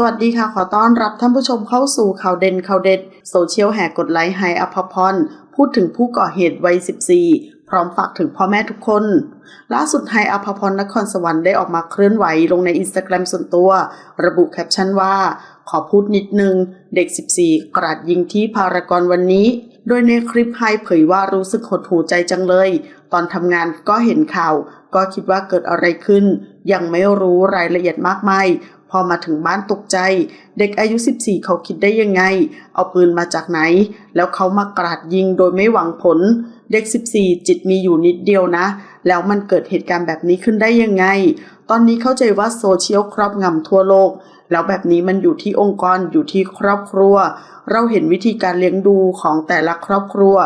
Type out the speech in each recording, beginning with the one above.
สวัสดีค่ะ ขอต้อนรับท่านผู้ชมเข้าสู่ข่าวเด่นข่าวเด็ด โซเชียลแห่กดไลค์ไฮอภพรพูดถึงผู้ก่อเหตุวัย 14 พร้อมฝากถึงพ่อแม่ทุกคน ล่าสุดไฮอภพรนครสวรรค์ได้ออกมาเคลื่อนไหวลงในอินสตาแกรมส่วนตัว ระบุแคปชั่นว่า ขอพูดนิดนึง เด็ก 14 กราดยิงที่พารากอนวันนี้ โดยในคลิปไฮเผยว่ารู้สึกหดหูใจจังเลย ตอนทำงานก็เห็นข่าว ก็คิดว่าเกิดอะไรขึ้น ยังไม่รู้รายละเอียดมากมาย พอมาถึงบ้านตกใจ เด็กอายุ 14 เขาคิดได้ยังไง เอาปืนมาจากไหน แล้วเขามากราดยิงโดยไม่หวังผล เด็ก 14 จิตมีอยู่นิดเดียวนะ แล้วมันเกิดเหตุการณ์แบบนี้ขึ้นได้ยังไง ตอนนี้เข้าใจว่าโซเชียลครอบงำทั่วโลก แล้วแบบนี้มันอยู่ที่องค์กรอยู่ที่ครอบครัว เราเห็นวิธีการเลี้ยงดูของแต่ละครอบครัว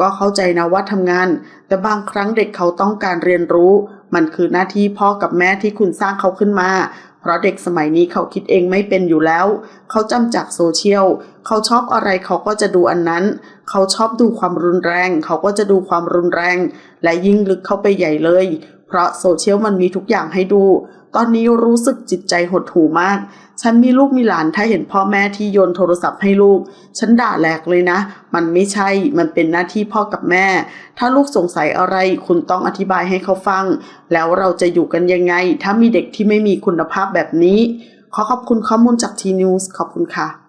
ก็เข้าใจนะว่าทำงาน แต่บางครั้งเด็กเขาต้องการเรียนรู้มันคือหน้าที่พ่อกับแม่ที่คุณสร้างเขาขึ้นมา เพราะเด็กสมัยนี้เขาคิดเองไม่เป็นอยู่แล้ว เขาจำจากโซเชียล เขาชอบอะไรเขาก็จะดูอันนั้น เขาชอบดูความรุนแรง เขาก็จะดูความรุนแรง และยิ่งลึกเข้าไปใหญ่เลย เพราะโซเชียลมันมีทุกอย่างให้ดู ตอนนี้รู้สึกจิตใจหดหู่มาก ฉันมีลูกมีหลานถ้าเห็นพ่อแม่ที่โยนโทรศัพท์ให้ลูก ฉันด่าแหลกเลยนะ มันไม่ใช่ มันเป็นหน้าที่พ่อกับแม่ ถ้าลูกสงสัยอะไร คุณต้องอธิบายให้เขาฟัง แล้วเราจะอยู่กันยังไง ถ้ามีเด็กที่ไม่มีคุณภาพแบบนี้ ขอขอบคุณข้อมูลจากทีนิวส์ขอบคุณค่ะ